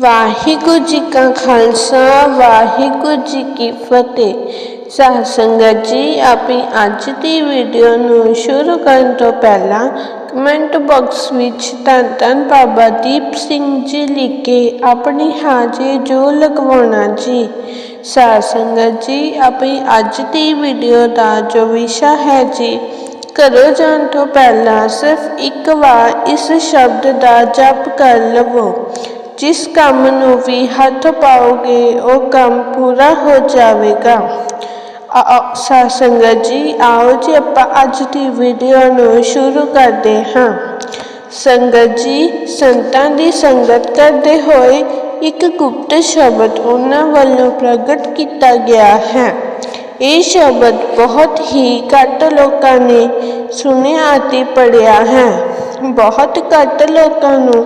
ਵਾਹਿਗੁਰੂ ਜੀ ਕਾ ਖਾਲਸਾ, ਵਾਹਿਗੁਰੂ ਜੀ ਕੀ ਫਤਿਹ। ਸਾਧ ਸੰਗਤ ਜੀ, ਆਪਣੀ ਅੱਜ ਦੀ ਵੀਡੀਓ ਨੂੰ ਸ਼ੁਰੂ ਕਰਨ ਤੋਂ ਪਹਿਲਾਂ ਕਮੈਂਟ ਬਾਕਸ ਵਿੱਚ ਧੰਨ ਧੰਨ ਬਾਬਾ ਦੀਪ ਸਿੰਘ ਜੀ ਲਿਖ ਕੇ ਆਪਣੀ ਹਾਜ਼ਰੀ ਜੋ ਲਗਵਾਉਣਾ ਜੀ। ਸਾਧ ਸੰਗਤ ਜੀ, ਆਪਣੀ ਅੱਜ ਦੀ ਵੀਡੀਓ ਦਾ ਜੋ ਵਿਸ਼ਾ ਹੈ ਜੀ, ਘਰੋਂ ਜਾਣ ਤੋਂ ਪਹਿਲਾਂ ਸਿਰਫ ਇੱਕ ਵਾਰ ਇਸ ਸ਼ਬਦ ਦਾ ਜਪ ਕਰ ਲਵੋ। ਜਿਸ ਕੰਮ ਨੂੰ ਵੀ ਹੱਥ ਪਾਓਗੇ, ਉਹ ਕੰਮ ਪੂਰਾ ਹੋ ਜਾਵੇਗਾ। ਸਾਧ ਸੰਗਤ ਜੀ, ਆਓ ਜੀ ਆਪਾਂ ਅੱਜ ਦੀ ਵੀਡੀਓ ਨੂੰ ਸ਼ੁਰੂ ਕਰਦੇ ਹਾਂ। ਸੰਗਤ ਜੀ, ਸੰਤਾਂ ਦੀ ਸੰਗਤ ਕਰਦੇ ਹੋਏ ਇੱਕ ਗੁਪਤ ਸ਼ਬਦ ਉਹਨਾਂ ਵੱਲੋਂ ਪ੍ਰਗਟ ਕੀਤਾ ਗਿਆ ਹੈ। ਇਹ ਸ਼ਬਦ ਬਹੁਤ ਹੀ ਘੱਟ ਲੋਕਾਂ ਨੇ ਸੁਣਿਆ ਅਤੇ ਪੜ੍ਹਿਆ ਹੈ। ਬਹੁਤ ਘੱਟ ਲੋਕਾਂ ਨੂੰ।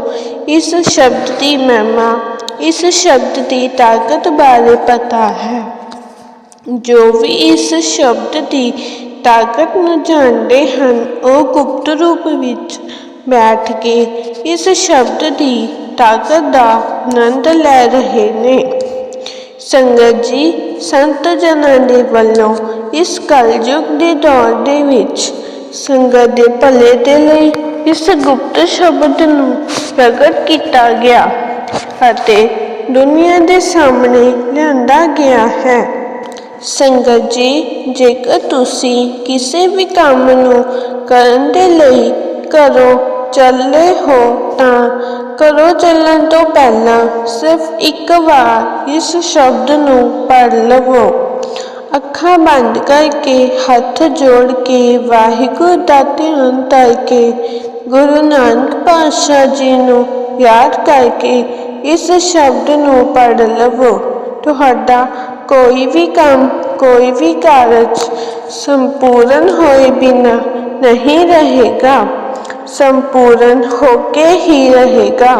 ਇਸ ਸ਼ਬਦ ਦੀ ਮਹਿਮਾ, ਇਸ ਸ਼ਬਦ ਦੀ ਤਾਕਤ ਬਾਰੇ ਪਤਾ ਹੈ। ਜੋ ਵੀ ਇਸ ਸ਼ਬਦ ਦੀ ਤਾਕਤ ਨੂੰ ਜਾਣਦੇ ਹਨ, ਉਹ ਗੁਪਤ ਰੂਪ ਵਿੱਚ ਬੈਠ ਕੇ ਇਸ ਸ਼ਬਦ ਦੀ ਤਾਕਤ ਦਾ ਆਨੰਦ ਲੈ ਰਹੇ ਨੇ। ਸੰਗਤ ਜੀ, ਸੰਤ ਜਨਾਂ ਦੇ ਵੱਲੋਂ ਇਸ ਕਲਯੁਗ ਦੇ ਦੌਰ ਦੇ ਵਿੱਚ ਸੰਗਤ ਦੇ ਭਲੇ ਦੇ ਲਈ ਇਸ ਗੁਪਤ ਸ਼ਬਦ ਨੂੰ ਪ੍ਰਗਟ ਕੀਤਾ ਗਿਆ ਅਤੇ ਦੁਨੀਆ ਦੇ ਸਾਹਮਣੇ ਲਿਆਂਦਾ ਗਿਆ ਹੈ। ਸੰਗਤ ਜੀ, ਜੇਕਰ ਤੁਸੀਂ ਕਿਸੇ ਵੀ ਕੰਮ ਨੂੰ ਕਰਨ ਦੇ ਲਈ ਘਰੋਂ ਚੱਲੇ ਹੋ, ਤਾਂ ਘਰੋਂ ਚੱਲਣ ਤੋਂ ਪਹਿਲਾਂ ਸਿਰਫ ਇੱਕ ਵਾਰ ਇਸ ਸ਼ਬਦ ਨੂੰ ਪੜ੍ਹ ਲਵੋ। ਅੱਖਾਂ ਬੰਦ ਕਰਕੇ, ਹੱਥ ਜੋੜ ਕੇ, ਵਾਹਿਗੁਰੂ ਦਾ ਧਿਆਨ ਕਰਕੇ ਗੁਰੂ ਨਾਨਕ ਪਾਤਸ਼ਾਹ ਜੀ ਨੂੰ ਯਾਦ ਕਰਕੇ ਇਸ ਸ਼ਬਦ ਨੂੰ ਪੜ੍ਹ ਲਵੋ। ਤੁਹਾਡਾ ਕੋਈ ਵੀ ਕੰਮ, ਕੋਈ ਵੀ ਕਾਰਜ ਸੰਪੂਰਨ ਹੋਏ ਬਿਨਾ ਨਹੀਂ ਰਹੇਗਾ। ਸੰਪੂਰਨ ਹੋ ਕੇ ਹੀ ਰਹੇਗਾ।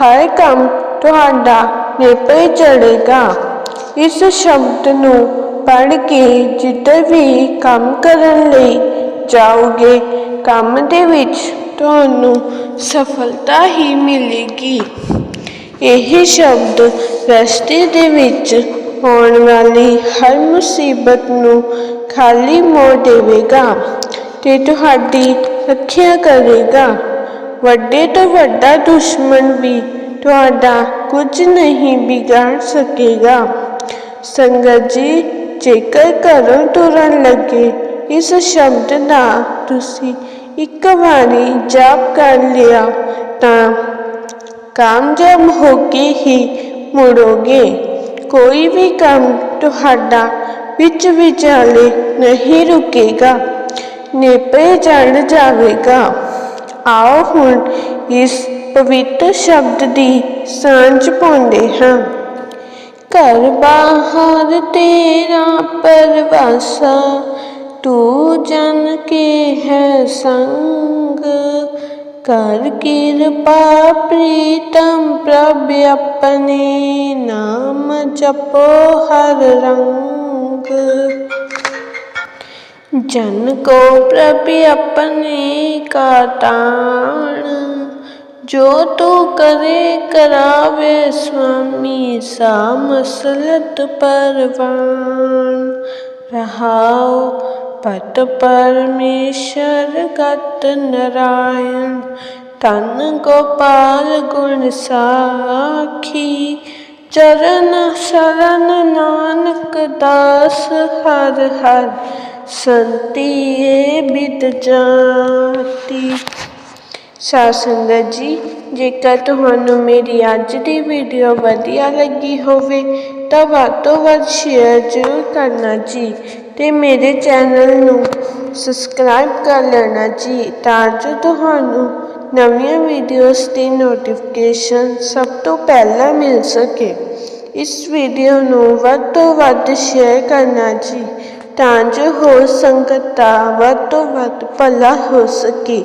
ਹਰ ਕੰਮ ਤੁਹਾਡਾ ਨੇਪੇ ਚੜੇਗਾ ਇਸ ਸ਼ਬਦ ਨੂੰ ਪੜ੍ਹ ਕੇ ਜਿੱਧਰ ਵੀ ਕੰਮ ਕਰਨ ਲਈ ਜਾਓਗੇ ਕੰਮ ਦੇ ਵਿੱਚ ਤੁਹਾਨੂੰ ਸਫਲਤਾ ਹੀ ਮਿਲੇਗੀ। ਇਹ ਸ਼ਬਦ ਰਸਤੇ ਦੇ ਵਿੱਚ ਆਉਣ ਵਾਲੀ ਹਰ ਮੁਸੀਬਤ ਨੂੰ ਖਾਲੀ ਮੋੜ ਦੇਵੇਗਾ ਤੇ ਤੁਹਾਡੀ ਰੱਖਿਆ ਕਰੇਗਾ। ਵੱਡੇ ਤੋਂ ਵੱਡਾ ਦੁਸ਼ਮਣ ਵੀ ਤੁਹਾਡਾ ਕੁਝ ਨਹੀਂ ਵਿਗਾੜ ਸਕੇਗਾ। ਸੰਗਤ ਜੀ, ਜੇਕਰ ਘਰੋਂ ਤੁਰਨ ਲੱਗੇ, ਇਸ ਸ਼ਬਦ ਦਾ ਤੁਸੀਂ ਇੱਕ ਵਾਰੀ ਜਾਪ ਕਰ ਲਿਆ ਤਾਂ ਕਾਮਯਾਬ ਹੋ ਕੇ ਹੀ ਮੁੜੋਗੇ। ਕੋਈ ਵੀ ਕੰਮ ਤੁਹਾਡਾ ਵਿੱਚ ਵਿਚਾਲੇ ਨਹੀਂ ਰੁਕੇਗਾ। ਨੇਪਰੇ ਚੜ ਜਾਵੇਗਾ। ਆਓ ਹੁਣ ਇਸ ਪਵਿੱਤਰ ਸ਼ਬਦ ਦੀ ਸਾਂਝ ਪਾਉਂਦੇ ਹਾਂ। ਘਰ ਬਾਹਰ ਤੇਰਾ ਪਰਵਾਸਾ ਤੂੰ ਜਨ ਕੇ ਹੈ ਸੰਗ। ਕਰ ਕਿਰਪਾ ਪ੍ਰੀਤਮ ਪ੍ਰਭ ਆਪਣੇ ਨਾਮ ਜਪੋ ਹਰ ਰੰਗ। ਜਨ ਕੋ ਪ੍ਰਭ ਆਪਣੇ ਕਾ ਤਾਣ ਜੋ ਤੂੰ ਕਰੇ ਕਰਾਵੇ ਸੁਆਮੀ ਸਾ ਮਸਲਤ ਪਰਵਾਨ ਰਹਾਉ ਪਤ ਪਰਮੇਸ਼ਰ ਗਤ ਨਰਾਇਣ ਤਨ ਗੋਪਾਲ ਗੁਣ ਸਾਖੀ, ਚਰਨ ਸ਼ਰਨ ਨਾਨਕ ਦਾਸ ਹਰ ਹਰ, ਸੰਤੀਏ ਬਿਤ ਜਾਤੀ। ਸਾਧ ਸੰਗਤ ਜੀ, ਜੇਕਰ ਤੁਹਾਨੂੰ ਮੇਰੀ ਅੱਜ ਦੀ ਵੀਡੀਓ ਵਧੀਆ ਲੱਗੀ ਹੋਵੇ, ਤਾਂ ਵੱਧ ਤੋਂ ਵੱਧ ਸ਼ੇਅਰ ਜ਼ਰੂਰ ਕਰਨਾ ਜੀ ਤੇ ਮੇਰੇ ਚੈਨਲ ਨੂੰ ਸਬਸਕ੍ਰਾਈਬ ਕਰ ਲੈਣਾ ਜੀ, ਤਾਂ ਜੋ ਤੁਹਾਨੂੰ ਨਵੀਆਂ ਵੀਡੀਓਜ਼ ਦੀ ਨੋਟੀਫਿਕੇਸ਼ਨ ਸਭ ਤੋਂ ਪਹਿਲਾਂ ਮਿਲ ਸਕੇ। ਇਸ ਵੀਡੀਓ ਨੂੰ ਵੱਧ ਤੋਂ ਵੱਧ ਸ਼ੇਅਰ ਕਰਨਾ ਜੀ, ਤਾਂ ਜੋ ਹੋਰ ਸੰਗਤ ਦਾ ਵੱਧ ਤੋਂ ਵੱਧ ਭਲਾ ਹੋ ਸਕੇ।